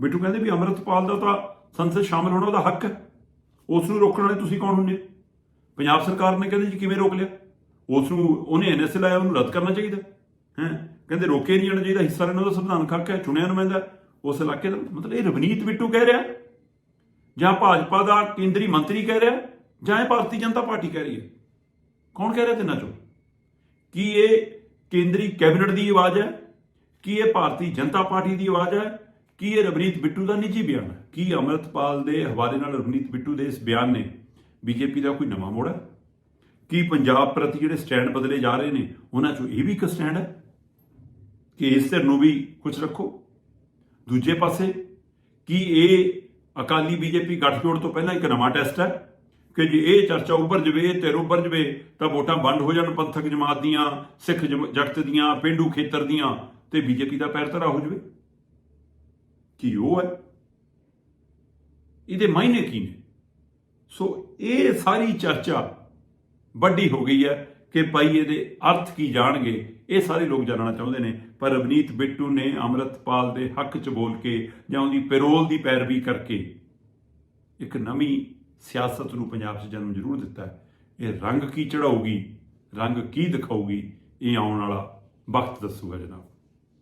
ਬਿੱਟੂ ਕਹਿੰਦੇ ਵੀ ਅਮਰਤਪਾਲ ਦਾ ਤਾਂ ਸੰਸਦ ਸ਼ਾਮਲ ਹੋਣਾ ਉਹਦਾ ਹੱਕ ਹੈ। ਉਸ ਨੂੰ ਰੋਕਣ ਵਾਲੇ ਤੁਸੀਂ ਕੌਣ ਹੁੰਦੇ? ਪੰਜਾਬ ਸਰਕਾਰ ਨੇ ਕਹਿੰਦੇ ਜੀ ਕਿਵੇਂ ਰੋਕ ਲਿਆ? ਉਸ ਨੂੰ ਉਹਨੇ ਐਨਐਸਏ ਲਾਇਆ, ਉਹਨੂੰ ਰੱਦ ਕਰਨਾ ਚਾਹੀਦਾ। ਹੈ? ਕਹਿੰਦੇ ਰੋਕੇ ਨਹੀਂ ਜਾਣਾ ਚਾਹੀਦਾ, ਹਿੱਸਾ ਲੈਣਾ ਉਹਦਾ ਸੰਵਿਧਾਨਕ ਹੱਕ ਹੈ, ਚੁਣਿਆ ਨੁਮਾਇੰਦਾ। ਉਸ ਇਲਾਕੇ ਦਾ ਮਤਲਬ ਇਹ ਰਵਨੀਤ ਬਿੱਟੂ ਕਹਿ ਰਿਹਾ। ਜਾਂ ਭਾਜਪਾ ਦਾ ਕੇਂਦਰੀ ਮੰਤਰੀ ਕਹਿ ਰਿਹਾ, ਜਾਂ ਇਹ ਭਾਰਤੀ ਜਨਤਾ ਪਾਰਟੀ ਕਹਿ ਰਹੀ ਹੈ। ਕੌਣ ਕਹਿ ਰਿਹਾ ਤਿੰਨਾਂ ਚੋਂ? ਕੀ ਇਹ ਕੇਂਦਰੀ ਕੈਬਨਿਟ ਦੀ ਆਵਾਜ਼ ਹੈ? ਕੀ ਇਹ ਭਾਰਤੀ ਜਨਤਾ ਪਾਰਟੀ ਦੀ ਆਵਾਜ਼ ਹੈ? ਕੀ ਇਹ ਰਵਨੀਤ ਬਿੱਟੂ ਦਾ ਨਿੱਜੀ ਬਿਆਨ? ਹੈ ਕੀ ਅਮਰਤਪਾਲ ਦੇ ਹਵਾਲੇ ਨਾਲ ਰਵਨੀਤ ਬਿੱਟੂ ਦੇ ਇਸ ਬਿਆਨ ਨੇ ਬੀਜੇਪੀ ਦਾ ਕੋਈ ਨਵਾਂ ਮੋੜ ਹੈ? ਕੀ ਪੰਜਾਬ ਪ੍ਰਤੀ ਜਿਹੜੇ ਸਟੈਂਡ ਬਦਲੇ ਜਾ ਰਹੇ ਨੇ, ਉਹਨਾਂ ਚੋਂ ਇਹ ਵੀ ਇੱਕ ਸਟੈਂਡ ਹੈ? ਕਿ ਇਸ ਧਿਰ ਨੂੰ ਵੀ ਕੁਝ ਰੱਖੋ? ਦੂਜੇ ਪਾਸੇ, ਕੀ ਇਹ ਅਕਾਲੀ ਬੀਜੇਪੀ ਗੱਠਜੋੜ ਤੋਂ ਪਹਿਲਾਂ ਇੱਕ ਨਵਾਂ ਟੈਸਟ ਹੈ? ਕਿ ਜੇ ਇਹ ਚਰਚਾ ਉੱਭਰ ਜਵੇ ਤੇ ਉੱਭਰ ਜਵੇ, ਤਾਂ ਵੋਟਾਂ ਬੰਦ ਹੋ ਜਾਣ ਪੰਥਕ ਜਮਾਤ ਦੀਆਂ, ਸਿੱਖ ਜਮ- ਜਗਤ ਦੀਆਂ, ਪਿੰਡੂ ਖੇਤਰ ਦੀਆਂ, ਤੇ ਬੀਜੇਪੀ ਦਾ ਪੈਰ ਧਰਾ ਹੋ ਜਵੇ। ਕੀ ਉਹ ਹੈ ਇਹਦੇ ਮਾਇਨੇ ਕੀ ਨੇ ਸੋ ਇਹ ਸਾਰੀ ਚਰਚਾ ਵੱਡੀ ਹੋ ਗਈ ਹੈ ਕਿ ਭਾਈ ਇਹਦੇ ਅਰਥ ਕੀ ਜਾਣਗੇ ਇਹ ਸਾਰੇ ਲੋਕ ਜਾਣਨਾ ਚਾਹੁੰਦੇ ਨੇ ਪਰ ਰਵਨੀਤ ਬਿੱਟੂ ਨੇ ਅਮਰਤਪਾਲ ਦੇ ਹੱਕ 'ਚ ਬੋਲ ਕੇ ਜਾਂ ਉਹਦੀ ਪੈਰੋਲ ਦੀ ਪੈਰਵੀ ਕਰਕੇ ਇੱਕ ਨਵੀਂ ਸਿਆਸਤ ਨੂੰ ਪੰਜਾਬ 'ਚ ਜਨਮ ਜ਼ਰੂਰ ਦਿੱਤਾ ਹੈ ਇਹ ਰੰਗ ਕੀ ਚੜਾਊਗੀ ਰੰਗ ਕੀ ਦਿਖਾਊਗੀ ਇਹ ਆਉਣ ਵਾਲਾ ਵਕਤ ਦੱਸੂਗਾ ਜਨਾਬ